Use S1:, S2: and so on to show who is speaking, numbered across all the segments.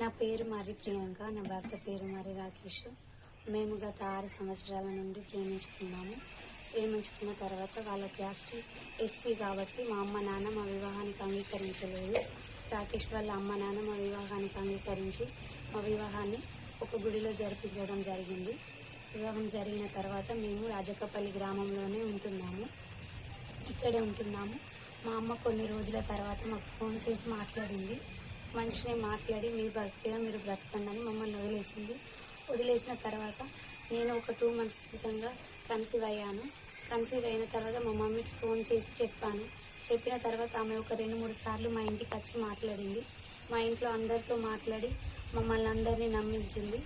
S1: నా పేరు మరి ప్రియాంక నా భర్త పేరు మరి రాకేష్. మేము గత ఆరు సంవత్సరాల నుండి ప్రేమించుకున్నాము. ప్రేమించుకున్న తర్వాత వాళ్ళ క్యాస్ట్ ఎస్సీ కాబట్టి మా అమ్మ నాన్న మా వివాహానికి అంగీకరించలేదు. రాకేష్ వాళ్ళ అమ్మ నాన్న మా వివాహానికి అంగీకరించి మా వివాహాన్ని ఒక గుడిలో జరిపించడం జరిగింది. వివాహం జరిగిన తర్వాత మేము రాజకపల్లి గ్రామంలోనే ఉంటున్నాము. ఇక్కడే ఉంటున్నాము. మా అమ్మ కొన్ని రోజుల తర్వాత మాకు ఫోన్ చేసి మాట్లాడింది. మనిషిని మాట్లాడి మీరు బ్రతికేలా మీరు బ్రతకండి అని మమ్మల్ని వదిలేసింది. వదిలేసిన తర్వాత నేను ఒక టూ మంత్స్ క్రితంగా కన్సీవ్ అయ్యాను. కన్సీవ్ అయిన తర్వాత మా మమ్మీకి ఫోన్ చేసి చెప్పాను. చెప్పిన తర్వాత ఆమె ఒక రెండు మూడు సార్లు మా ఇంటికి వచ్చి మాట్లాడింది. మా ఇంట్లో అందరితో మాట్లాడి మమ్మల్ని అందరినీ నమ్మించింది.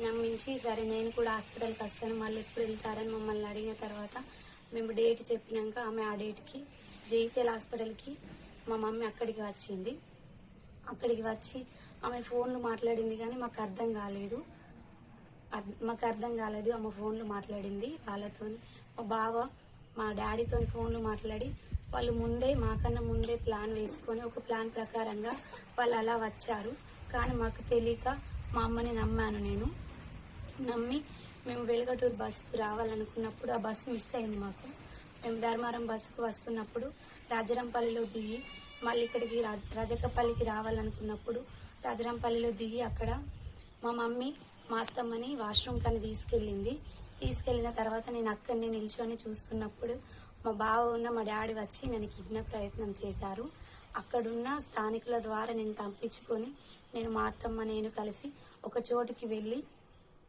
S1: నమ్మించి సరే నేను కూడా హాస్పిటల్కి వస్తాను మళ్ళీ ఎప్పుడు వెళ్తారని మమ్మల్ని అడిగిన తర్వాత మేము డేట్ చెప్పినాక ఆమె ఆ డేట్కి జైతేల్ హాస్పిటల్కి మా మమ్మీ అక్కడికి వచ్చింది. అక్కడికి వచ్చి ఆమె ఫోన్లు మాట్లాడింది కానీ మాకు అర్థం కాలేదు. మాకు అర్థం కాలేదు ఆమె ఫోన్లు మాట్లాడింది. వాళ్ళతో మా బావ మా డాడీతో ఫోన్లు మాట్లాడి వాళ్ళు ముందే మాకన్నా ముందే ప్లాన్ వేసుకొని ఒక ప్లాన్ ప్రకారంగా వాళ్ళు అలా వచ్చారు. కానీ మాకు తెలియక మా అమ్మని నమ్మాను నేను. నమ్మి మేము వెలుగటూరు బస్సుకు రావాలనుకున్నప్పుడు ఆ బస్సు మిస్ అయింది మాకు. మేము ధర్మారం బస్సుకు వస్తున్నప్పుడు రాజరంపల్లిలో దిగి మళ్ళీ ఇక్కడికి రాజ- రజకపల్లికి రావాలనుకున్నప్పుడు రాజరాంపల్లిలో దిగి అక్కడ మా మమ్మీ మా అత్తమ్మని వాష్రూమ్ కని తీసుకెళ్ళింది. తీసుకెళ్ళిన తర్వాత నేను అక్కడనే నిల్చొని చూస్తున్నప్పుడు మా బావ ఉన్న మా డాడీ వచ్చి నన్ను కిడ్నాప్ ప్రయత్నం చేశారు. అక్కడున్న స్థానికుల ద్వారా నేను తప్పించుకొని నేను మా అత్తమ్మ నేను కలిసి ఒక చోటుకి వెళ్ళి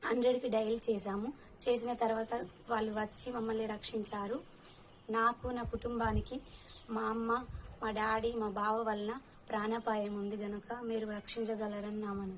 S1: హండ్రెడ్కి డైల్ చేశాము. చేసిన తర్వాత వాళ్ళు వచ్చి మమ్మల్ని రక్షించారు. నాకు నా కుటుంబానికి మా అమ్మ మా డాడీ మా బావ వలన ప్రాణాపాయం ఉంది గనుక మీరు రక్షించగలరని నా మనం